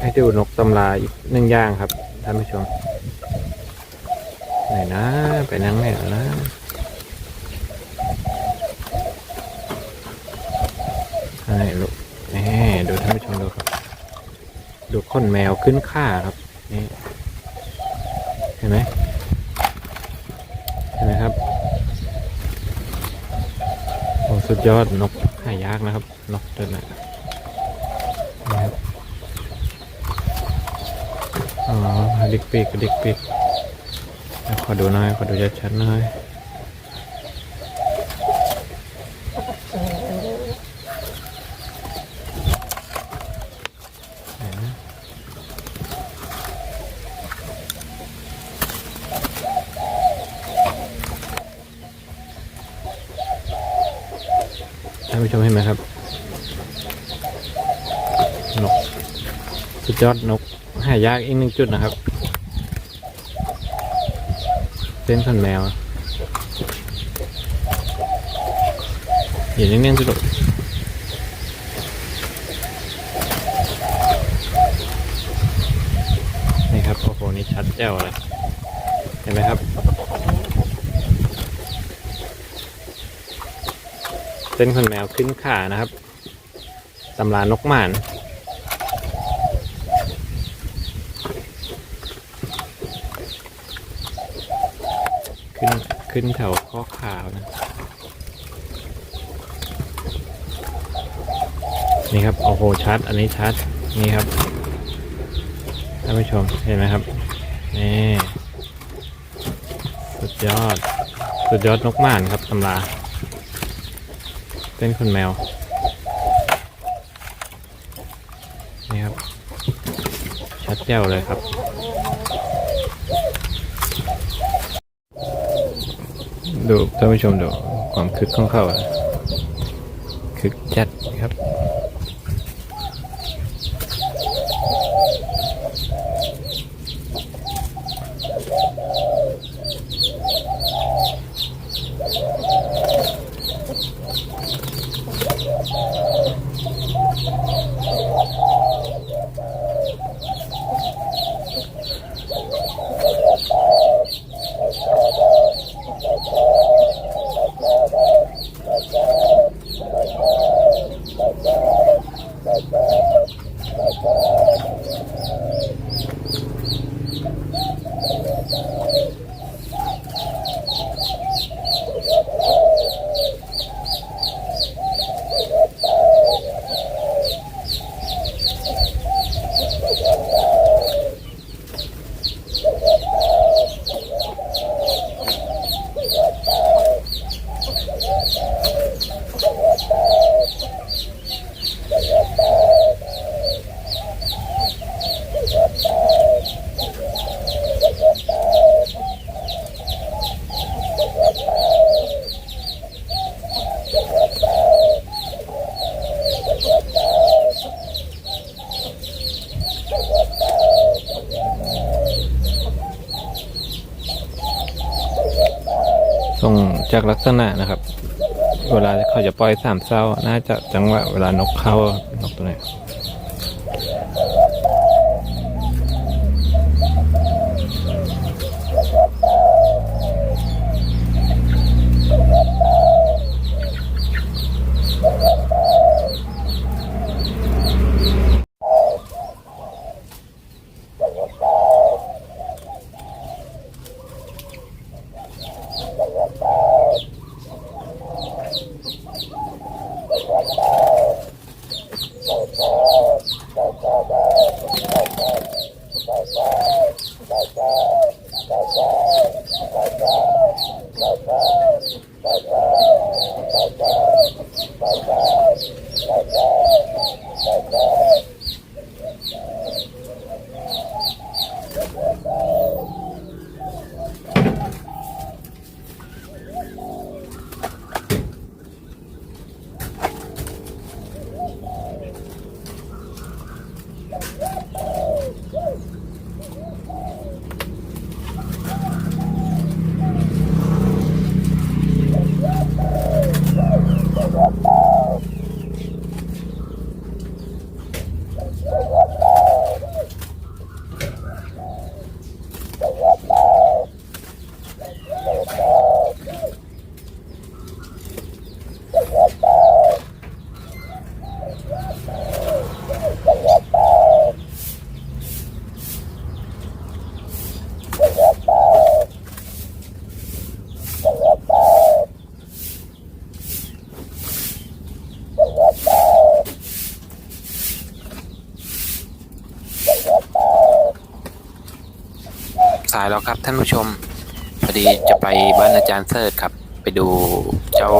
ให้ดูนกตำราอีกหนึ่งอย่างครับท่านผู้ชมไหนนะไปนั่งไหนนะไหนลูกแหมดูท่านผู้ชมดูครับ ดูขนแมวขึ้นข่าครับนี่เห็นไหมเห็นไหมครับโอ้สุดยอดนกหายากนะครับ นกตัวนั้นนะครับ อ๋อดิกปีกกระดิกปีกขอดูหน่อยขอดูชัดๆหน่อยไหนนะท่านผู้ชมเห็นไหมครับ นก สุดยอดนก หายากอีกหนึ่งจุดนะครับ เส้นขนแมวอยู่นิ่งๆสิลูกนี่ครับโอ้โหนี่ชัดแจ๋วเลยเห็นไหมครับ เส้นขนแมวขึ้นขานะครับตำรานกหมาน ขึ้นขึ้นแถวข้อขาวนะ นี่ครับ โอ้โห ชัด อันนี้ชัด นี่ครับ ท่านผู้ชม เห็นไหมครับ นี่ สุดยอด สุดยอดนกม่านครับตำราเป็นคนแมว นี่ครับ ชัดแจ๋วเลยครับ ดูท่านผู้ชมดูความคึกของเขาคึกจัดครับ จากลักษณะนะครับ เวลาเขาจะปล่อยสามเศร้าน่าจะจังหวะเวลานกเข้านกตัวไหน Bye-bye. ครับท่านผู้ชมพอดีจะไปบ้านอาจารย์เสิร์ชครับ ไปดูเจ้า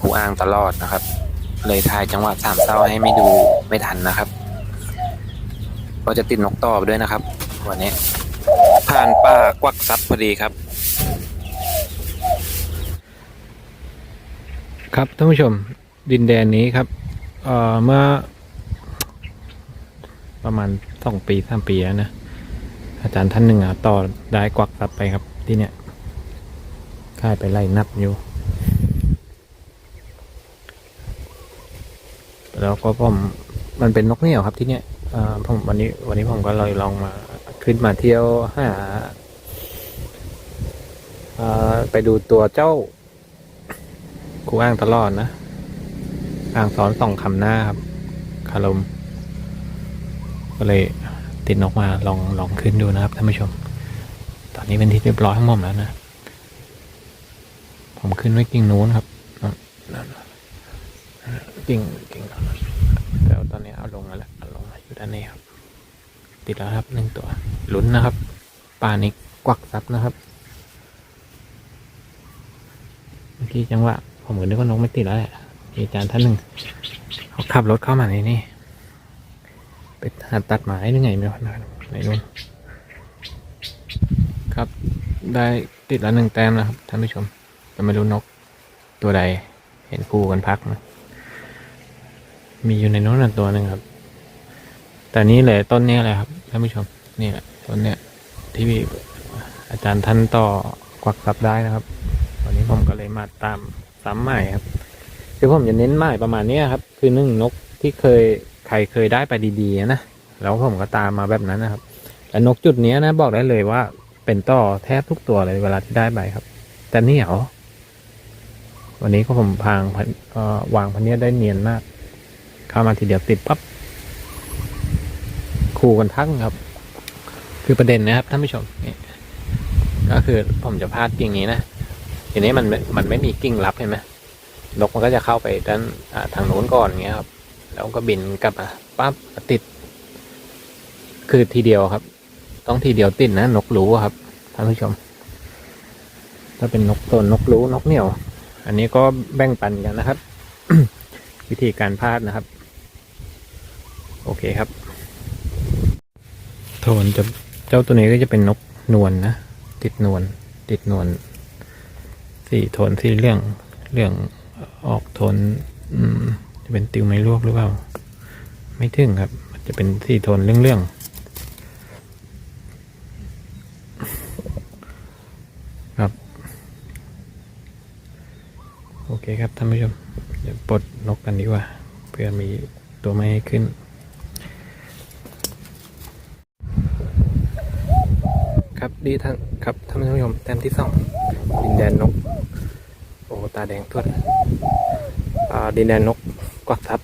หูอ่างตลอดนะครับ เลยทายจังหวะสามเศร้าให้ไม่ดูไม่ทันนะครับก็จะติดนกต่อไปด้วยนะครับ วันนี้ผ่านป้ากวักซับพอดีครับ ครับท่านผู้ชมดินแดนนี้ครับเอ่อเมื่อประมาณสองปีสามปีแล้วนะ อาจารย์ท่านหนึ่งอะต่อได้กวักทรัพย์ไปครับที่เนี้ยค่ายไปไล่นับอยู่ แล้วก็ผมมันเป็นนกเหนี่ยวครับที่เนี้ยอ่าผมวันนี้วันนี้ผมก็เลยลองมาขึ้นมาเที่ยวหาอ่าไปดูตัวเจ้ากูอ้างตลอดนะอ้างสอนสองคำหน้าครับคารม ก็เลย ติดนกมาลองลองขึ้นดูนะครับท่านผู้ชม ตอนนี้เป็นที่เรียบร้อยทั้งหมดแล้วนะ ผมขึ้นไว้กิ่งนู้นครับนั่นนั่นกิ่งกิ่งแล้วตอนนี้เอาลงแล้วเอาลงมาอยู่ด้านนี้ครับ ติดแล้วครับหนึ่งตัวลุ้นนะครับปลานี้กวักซับนะครับเมื่อกี้จังหวะผมก็นึกว่านกไม่ติดแล้วแหละมีอาจารย์ท่านหนึ่งเขาขับรถเข้ามาในนี่ ไปหาตัดไม้หรือไงไม่รู้ในนู้นครับได้ติดแล้วหนึ่งแต้มนะครับท่านผู้ชมแต่ไม่รู้นกตัวใดเห็นคู่กันพักนะมีอยู่ในนู้นนะตัวหนึ่งครับ แต่นี้เลยต้นนี้เลยครับท่านผู้ชมนี่แหละต้นเนี้ยที่อาจารย์ท่านต่อกวักซับได้นะครับวันนี้ผมก็เลยมาตามซ้ำใหม่ครับคือผมจะเน้นใหม่ประมาณนี้ครับ คือนึ่งนกที่เคย ใครเคยได้ไปดีๆนะแล้วผมก็ตามมาแบบนั้นนะครับและนกจุดนี้นะบอกได้เลยว่า เป็นต่อแทบทุกตัวเลยเวลาที่ได้ไปครับ แต่เหนียววันนี้ก็ผมพางวางพันเนี้ยได้เนียนมาก เข้ามาทีเดียวติดปั๊บคู่กันทั้งครับ คือประเด็นนะครับท่านผู้ชมนี่ก็คือผมจะพาดกิ่งนี้นะทีนี้มันมันไม่มีกิ่งรับเห็นไหมนกมันก็จะเข้าไปด้านทางโน้นก่อนอย่างเงี้ยครับ แล้วก็บินกลับมาปั๊บติด คือทีเดียวครับ ต้องทีเดียวติดนะนกรู้ครับท่านผู้ชม ถ้าเป็นนกตนนกรู้นกเหนี่ยว อันนี้ก็แบ่งปันกันนะครับ วิธีการพาดนะครับ โอเคครับ โทนจะเจ้าตัวนี้ก็จะเป็นนกนวลนะติดนวลติดนวลสีโทนสี่เรื่องเรื่องออกโทน อืม จะเป็นติวไม่รวบหรือเปล่า ไม่ถึงครับ มันจะเป็นสีโทนเรื่องเรื่องครับ โอเคครับท่านผู้ชมเดี๋ยวปลดนกกันดีกว่า เพื่อมีตัวไม้ขึ้นครับดีท่านครับท่านผู้ชมแต้มที่สองดินแดนนก โอ้ตาแดงทั่วดินแดนนก กวักทับ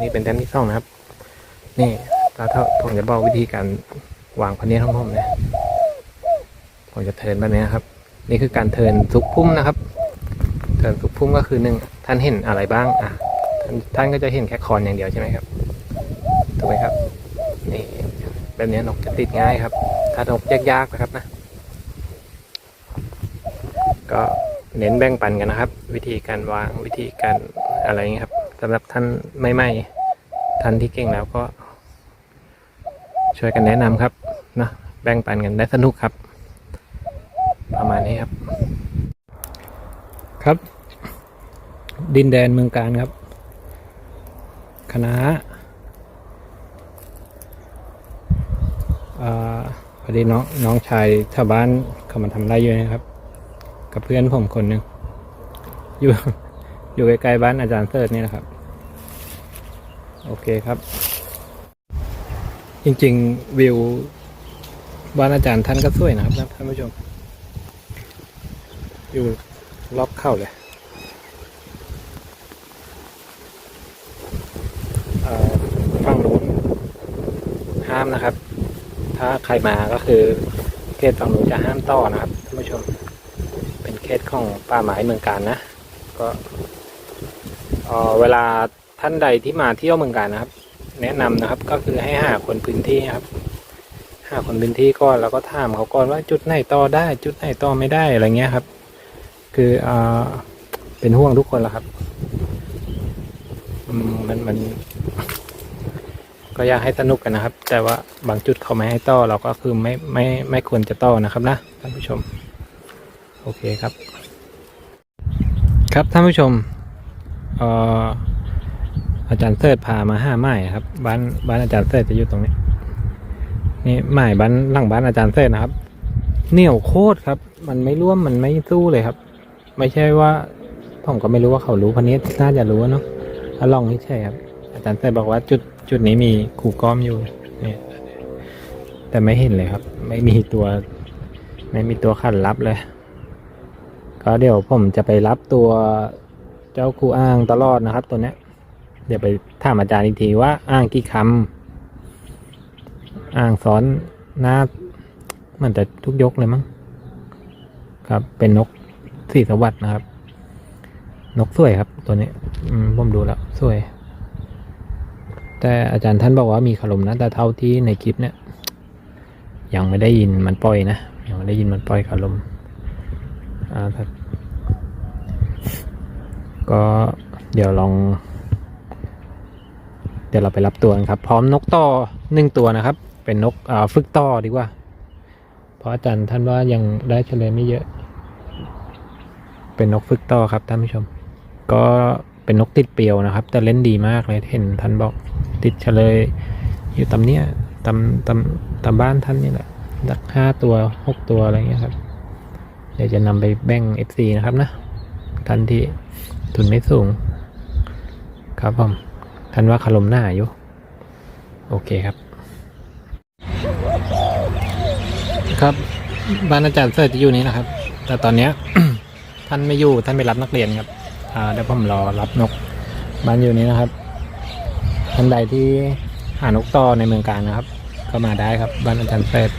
นี่เป็นแต้มที่สองนะครับ นี่ตาเท่าผมจะบอกวิธีการวางพันเนี้ยทั้งผมนี่ยผมจะเทินแบบนี้ครับ นี่คือการเทินทุกพุ่มนะครับ เทินทุกพุ่มก็คือหนึ่งท่านเห็นอะไรบ้างอะท่านท่านก็จะเห็นแค่คอนอย่างเดียวใช่ไหมครับถูกไหมครับนี่แบบนี้นกจะติดง่ายครับ ถ้านกยากๆนะครับนะ ก็เน้นแบ่งปันกันนะครับ วิธีการวางวิธีการ อะไรเงี้ยครับสำหรับท่านไม่ไม่ท่านที่เก่งแล้วก็ ช่วยกันแนะนำครับนะแบ่งปันกันได้สนุกครับ ประมาณนี้ครับ ครับ ดินแดนเมืองการครับคณะอ่าพอดีน้องน้องชายชาวบ้านเขามาทำไรอยู่นะครับ กับเพื่อนผมคนหนึ่งอยู่ อยู่ใกล้ๆบ้านอาจารย์เสิร์ชนี่แหละครับ โอเคครับ จริงๆวิวบ้านอาจารย์ท่านก็สวยนะครับท่านผู้ชม อยู่รอบเข้าเลยอ่าฝั่งนู้นห้ามนะครับ ถ้าใครมาก็คือเขตฝั่งนู้นจะห้ามต่อนะครับท่านผู้ชม เป็นเขตของป่าไม้เมืองการนะ ก็ เวลาท่านใดที่มาเที่ยวเมืองการนะครับ แนะนำนะครับก็คือให้หาคนพื้นที่ครับหาคนพื้นที่ก่อนแล้วก็ถามเขาก่อนว่าจุดไหนต่อได้ จุดไหนต่อไม่ได้อะไรเงี้ยครับ คืออ่าเป็นห่วงทุกคนแหละครับมันมัน ก็อยากให้สนุกกันนะครับ แต่ว่าบางจุดเขาไม่ให้ต่อเราก็คือไม่ไม่ไม่ควรจะต่อนะครับนะท่านผู้ชม โอเคครับ ครับท่านผู้ชม อออาจารย์เสิร์ชพามาห้าไม้ครับบ้านบ้านอาจารย์เสิร์ชจะอยู่ตรงนี้ นี่ไม้บ้านหลังบ้านอาจารย์เสิร์ชนะครับ เหนียวโคตรครับ มันไม่ร่วมมันไม่สู้เลยครับ ไม่ใช่ว่าผมก็ไม่รู้ว่าเขารู้พันนี้น่าจะรู้เนาะถ้าลองนี่ใช่ครับ อาจารย์เสิร์ชบอกว่าจุดจุดนี้มีครูก้อมอยู่นี่แต่ไม่เห็นเลยครับ ไม่มีตัวไม่มีตัวขันรับเลย ก็เดี๋ยวผมจะไปรับตัว เจ้าครูอ้างตลอดนะครับตัวเนี้ย เดี๋ยวไปถามอาจารย์อีกทีว่าอ้างกี่คำอ้างสอนหน้ามันจะทุกยกเลยมั้งครับ เป็นนกสีสวัสดนะครับ นกสวยครับ ตัวนี้ผมดูแล้วสวย แต่อาจารย์ท่านบอกว่ามีขลมนะ แต่เท่าที่ในคลิปเนี่ย ยังไม่ได้ยินมันปล่อยนะยังไม่ได้ยินมันปล่อยขลมอ่า ก็เดี๋ยวลอง เดี๋ยวเราไปรับตัวกันครับ พร้อมนกต่อหนึ่งตัวนะครับ เป็นนกฝึกต่อดีกว่า เพราะอาจารย์ท่านว่ายังได้เฉลยไม่เยอะ เป็นนกฝึกต่อครับท่านผู้ชม ก็เป็นนกติดเปลียวนะครับ แต่เล่นดีมากเลยเห็นท่านบอกติดเฉลย อยู่ตำเนี้ยตำตำตำบ้านท่านนี่แหละสักห้าตัวหกตัวอะไรเงี้ยครับ เดี๋ยวจะนำไปแบ่ง FC นะครับนะท่านที่ ทุนไม่สูง ครับผมท่านว่าคารมหน้าอยู่ โอเคครับ ครับบ้านอาจารย์เสิร์ชจะอยู่นี้นะครับ แต่ตอนเนี้ย ท่านไม่อยู่ท่านไปรับนักเรียนครับอ่าเดี๋ยวผมรอรับนก บ้านอยู่นี้นะครับท่านใดที่หานกต่อในเมืองการนะครับ ก็มาได้ครับ บ้านอาจารย์เสิร์ช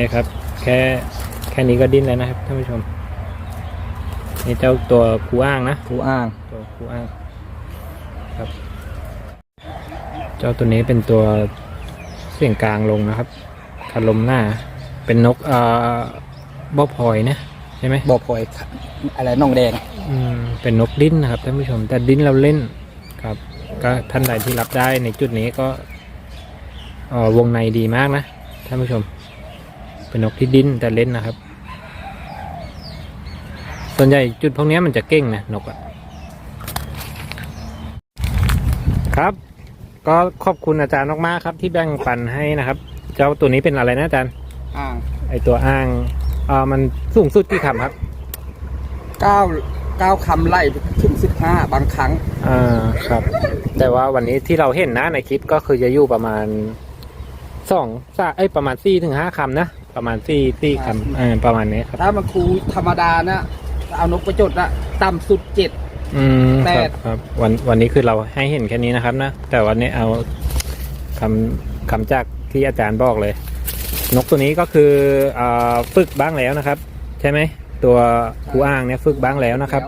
เนี่ยครับ แค่แค่นี้ก็ดิ้นแล้วนะครับท่านผู้ชม นี่เจ้าตัวคูอ้างนะครูอ้าง ตัวคูอ้างครับ เจ้าตัวนี้เป็นตัวเสียงกลางลงนะครับคารมหน้า เป็นนกเอ่อบ่อพลอยนะใช่ไหมบ่อพลอยอะไรน่องแดง อืมเป็นนกดิ้นนะครับท่านผู้ชม แต่ดิ้นเราเล่นครับ ก็ท่านใดที่รับได้ในจุดนี้ก็เอ่อวงในดีมากนะท่านผู้ชม เป็นนกที่ดิ้นแต่เล่นนะครับ ส่วนใหญ่จุดพวกเนี้ยมันจะเก่งนะนกอะครับ ก็ขอบคุณอาจารย์มากๆครับ ที่แบ่งปันให้นะครับ เจ้าตัวนี้เป็นอะไรนะอาจารย์อ่างไอตัวอ้างอ่ามันสูงสุดกี่คำครับเก้าเก้าคำไล่ถึงสิบห้าบางครั้งอ่าครับ แต่ว่าวันนี้ที่เราเห็นนะในคลิปก็คือจะอยู่ประมาณสองสามเอ้ยประมาณสี่ถึงห้าคำนะ ประมาณสี่สี่คำเออประมาณนี้ครับ ถ้ามันครูธรรมดานะเอานกประจดนะต่ำสุดเจ็ด อืมแปครับด ครับ วันวันนี้คือเราให้เห็นแค่นี้นะครับนะ แต่วันนี้เอาคำคำจากที่อาจารย์บอกเลย นกตัวนี้ก็คืออ่าฝึกบ้างแล้วนะครับ ใช่ไหมตัวครูอ้างเนี่ยฝึกบ้างแล้วนะครับ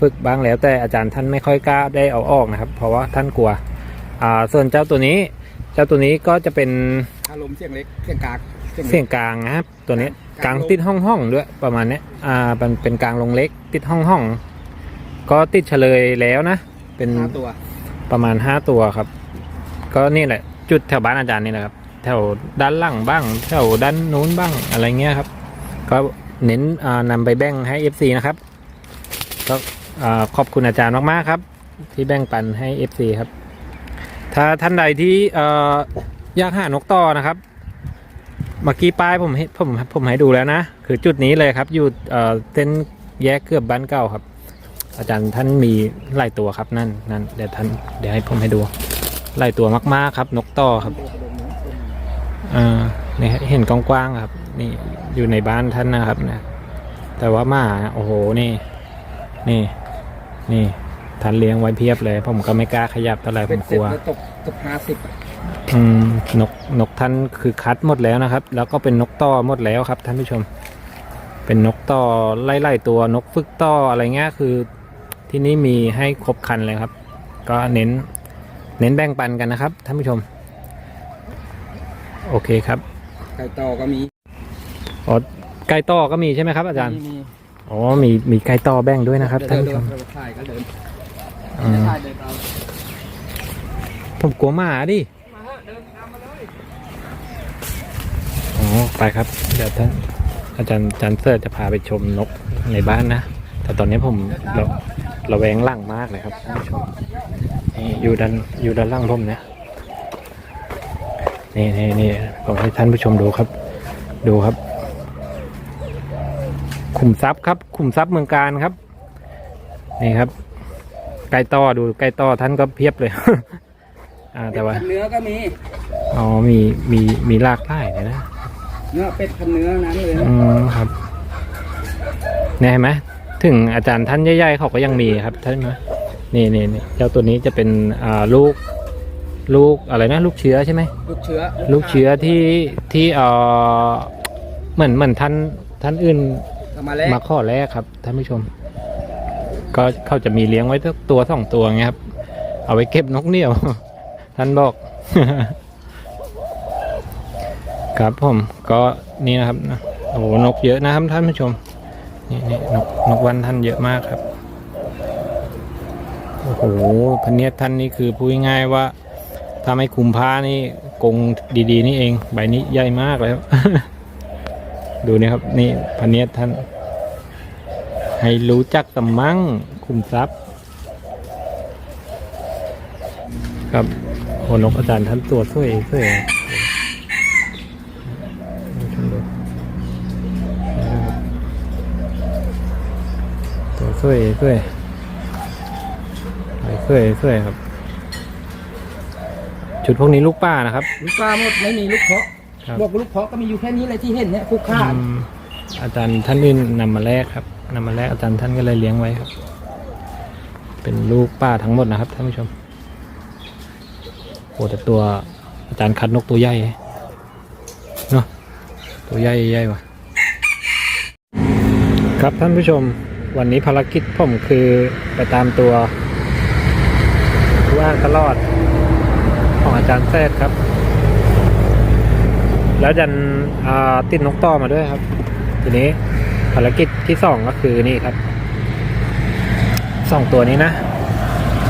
ฝึกบ้างแล้วแต่อาจารย์ท่านไม่ค่อยกล้าได้เอาออกนะครับ เพราะว่าท่านกลัวอ่าส่วนเจ้าตัวนี้ เจ้าตัวนี้ก็จะเป็นอารมณ์เสียงเล็กเสียงกลาง เล็กเสียงกลางนะครับ ตัวนี้กกลาลางงลงติดห้องห้องๆด้วยประมาณเนี้ยอ่าเป็นเป็นกลางลงเล็กติดห้องห้องๆก็ติดเฉลยแล้วนะ เป็นห้าตัวประมาณห้าตัวครับ ก็นี่แหละ จุดแถวบ้านอาจารย์นี่แหละครับ แถวด้านหลังบ้าง แถวด้านนู้นบ้างอะไรเงี้ยครับ ก็เน้นอ่านำไปแบ่งให้ FC นะครับก็อ่าขอบคุณอาจารย์มากๆครับ ที่แบ่งปันให้ FC ครับ ถ้าท่านใดที่เอ่ออยากหานกต่อนะครับ เมื่อกี้ป้ายผมให้ผมผมให้ดูแล้วนะ คือจุดนี้เลยครับ อยู่เอ่อเส้นแยกเกือบบ้านเก่าครับ อาจารย์ท่านมีหลายตัวครับนั่นนั่นเดี๋ยวท่านเดี๋ยวให้ผมให้ดูหลายตัวมากๆครับ นกต่อครับอ่านี่ฮะเห็นกว้างๆครับ นี่อยู่ในบ้านท่านนะครับนะแต่ว่าหมาโอ้โหนี่ นี่ นี่ท่านเลี้ยงไว้เพียบเลย ผมก็ไม่กล้าขยับเท่าไหร่ผมกเสร็จลัวตกตกห้าสิบ นกนกท่านคือคัดหมดแล้วนะครับ แล้วก็เป็นนกต่อหมดแล้วครับท่านผู้ชม เป็นนกต่อไล่ไล่ตัวนกฝึกต่ออะไรเงี้ยคือที่นี่มีให้ครบครันเลยครับ ก็เน้นเน้นแบ่งปันกันนะครับท่านผู้ชม โอเคครับ ไก่ต่อก็มีอ๋อไก่ต่อก็มีใช่ไหมครับ อาจารย์มีอ๋อมีมีไก่ต่อแบ่งด้วยนะครับท่านเดิผู้ชมเดินถ่ายก็เดินอืมถ่ายเดินเอาผมกลัวหมาดิ มาฮะเดินตามมาเลย อ๋อ ไปครับ เดี๋ยวท่านอาจารย์อาจารย์เสิร์ชจะพาไปชมนกในบ้านนะ แต่ตอนนี้ผมเราเราแวงหลังมากเลยครับท่านผู้ชมนี่อยู่ด้านอยู่ด้านล่างผมเนี่ยนี่นี่นี่ผมให้ท่านผู้ชมดูครับ ดูครับ ขุมทรัพย์ครับ ขุมทรัพย์เมืองการครับ นี่ครับ ไก่ต่อดูไก่ต่อท่านก็เพียบเลย อ่าแต่ว่าเป็ดพันเนื้อก็มี อ๋อมีมีมีหลากหลายเลยนะ เนื้อเป็ดพันเนื้อนั้นเลยนะอืมครับเนี่ยเห็นไหมถึงอาจารย์ท่านใหญ่ๆเขาก็ยังมีครับท่านไหมนี่นี่นี่เจ้าตัวนี้จะเป็นอ่าลูกลูกอะไรนะ ลูกเชื้อใช่ไหมลูกเชื้อลูกเชื้อที่ที่เอ่อเหมือนเหมือนท่านท่านอื่นเอามาแล้วมาข้อแรกครับท่านผู้ชม ก็เขาจะมีเลี้ยงไว้สักตัวสองตัวไงครับ เอาไว้เก็บนกเหนี่ยว ท่านบอก ครับผมก็นี่นะครับนะโอ้โหนกเยอะนะครับท่านผู้ชมนี่นี่นกนกวันท่านเยอะมากครับโอ้โหพเนียดท่านนี่คือพูดง่ายว่าถ้าไม่คุมผ้านี่กงดีๆ นี่เอง ใบนี้ใหญ่มากเลยครับดูนี่ครับ นี่พเนียดท่าน ให้รู้จักสมั่งคุมทรัพย์ครับโอนกอาจารย์ท่านตัวสวยสวย ชมดูตัวสวยสวยสวยสวยครับ ชุดพวกนี้ลูกป้านะครับ ลูกปลาหมดไม่มีลูกเพาะครับบอกว่าลูกเพาะก็มีอยู่แค่นี้เลยที่เห็นเนี่ยผู้ฆ่าอืมอาจารย์ท่านอื่นนำมาแลกครับนำมาแลกอาจารย์ท่านก็เลยเลี้ยงไว้ครับ เป็นลูกป้าทั้งหมดนะครับท่านผู้ชมโอ้แต่ตัวอาจารย์คัดนกตัวใหญ่เนาะ ตัวใหญ่ใหญ่ว่ะครับท่านผู้ชมวันนี้ภารกิจผมคือไปตามตัวผู้อ้างตลอดของอาจารย์แซดครับ แล้วดันติดนกต่อมาด้วยครับ ทีนี้ภารกิจที่สองก็คือนี่ครับสองตัวนี้นะ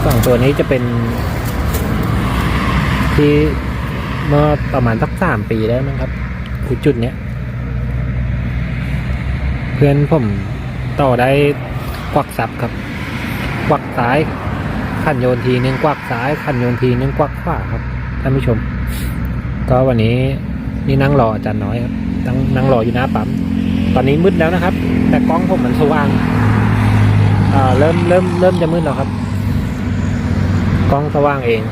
สองตัวนี้จะเป็น ที่เมื่อประมาณสักสามปีได้มั้งครับคือจุดเนี้ย เพื่อนผมต่อได้กวักซับครับกวักซ้ายขันโยนทีนึงกวักซ้ายขันโยนทีนึงกวักขวาครับท่านผู้ชม ก็วันนี้นี่นั่งรออาจารย์น้อยครับนั่งนั่งรออยู่หน้าปั๊มตอนนี้มืดแล้วนะครับ แต่กล้องผมมันสว่างอ่าเริ่มเริ่มเริ่มจะมืดแล้วครับกล้องสว่างเอง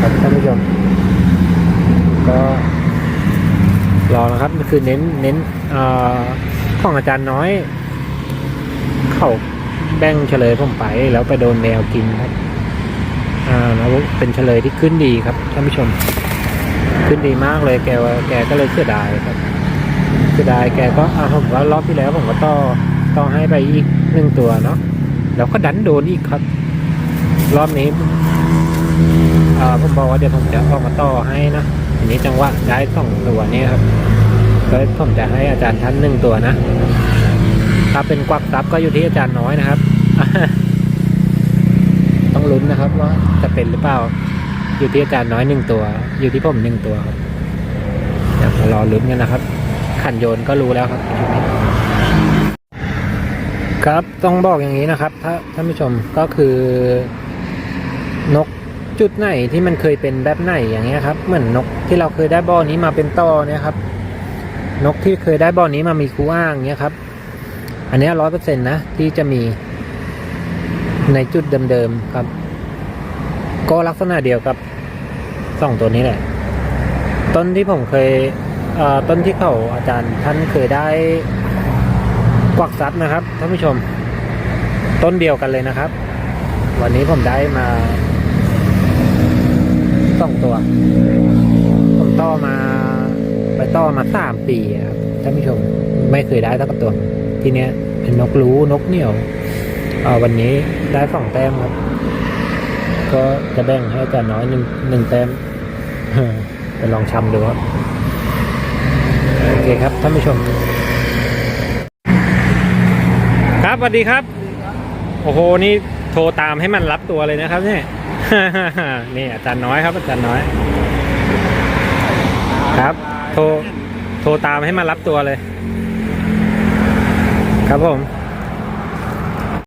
ครับท่านผู้ชมก็รอนะครับคือเน้นเน้นอ่า ของอาจารย์น้อย เขาแบ่งเฉลยผมไป แล้วไปโดนแมวกินครับ อ่าแล้วเป็นเฉลยที่ขึ้นดีครับท่านผู้ชม ขึ้นดีมากเลยแกแกก็เลยเสียดายครับเสียดายแกก็อ่าผมว่ารอบที่แล้วผมก็ต่อต่อให้ไปอีกหนึ่งตัวเนาะแล้วก็ดันโดนอีกครับ รอบนี้อ่าผมบอกว่าเดี๋ยวผมจะออกมาต่อให้นะทีนี้จังหวะได้สองตัวนี้ครับ ก็ผมจะให้อาจารย์ท่านหนึ่งตัวนะ ถ้าเป็นกวักซับก็อยู่ที่อาจารย์น้อยนะครับ ต้องลุ้นนะครับว่าจะเป็นหรือเปล่า อยู่ที่อาจารย์น้อยหนึ่งตัว อยู่ที่ผมหนึ่งตัวครับเดี๋ยวมารอลุ้นกันนะครับ ขันโยนก็รู้แล้วครับ ครับต้องบอกอย่างนี้นะครับ ถ้าท่านผู้ชมก็คือนกจุดไหนที่มันเคยเป็นแบบไหนอย่างเงี้ยครับ เหมือนนกที่เราเคยได้บ่อนี้มาเป็นต่อเนี่ยครับ นกที่เคยได้บ่อนี้มามีคูอ้างเงี้ยครับ อันนี้ร้อยเปอร์เซ็นต์นะที่จะมีในจุดเดิมๆครับ ก็ลักษณะเดียวกับสองตัวนี้แหละ ต้นที่ผมเคยเต้นที่เขาอาจารย์ท่านเคยได้กวักซับนะครับท่านผู้ชม ต้นเดียวกันเลยนะครับ วันนี้ผมได้มาสองตัว ผมต่อมา ไปต่อมาสามปีครับท่านผู้ชมไม่เคยได้สักตัว ทีเนี้ยเป็นนกรู้นกเหนี่ยวเออวันนี้ได้สองแต้มครับ ก็จะแบ่งให้อาจารย์น้อยหนึ่งหนึ่งแต้มไปลองชำดูครับโอเคครับท่านผู้ชม ครับสวัสดีครับ โอ้โหนี่โทรตามให้มันรับตัวเลยนะครับ เนี่ยนี่อาจารย์น้อยครับ อาจารย์น้อยครับ โทร โทรตามให้มารับตัวเลย ครับผม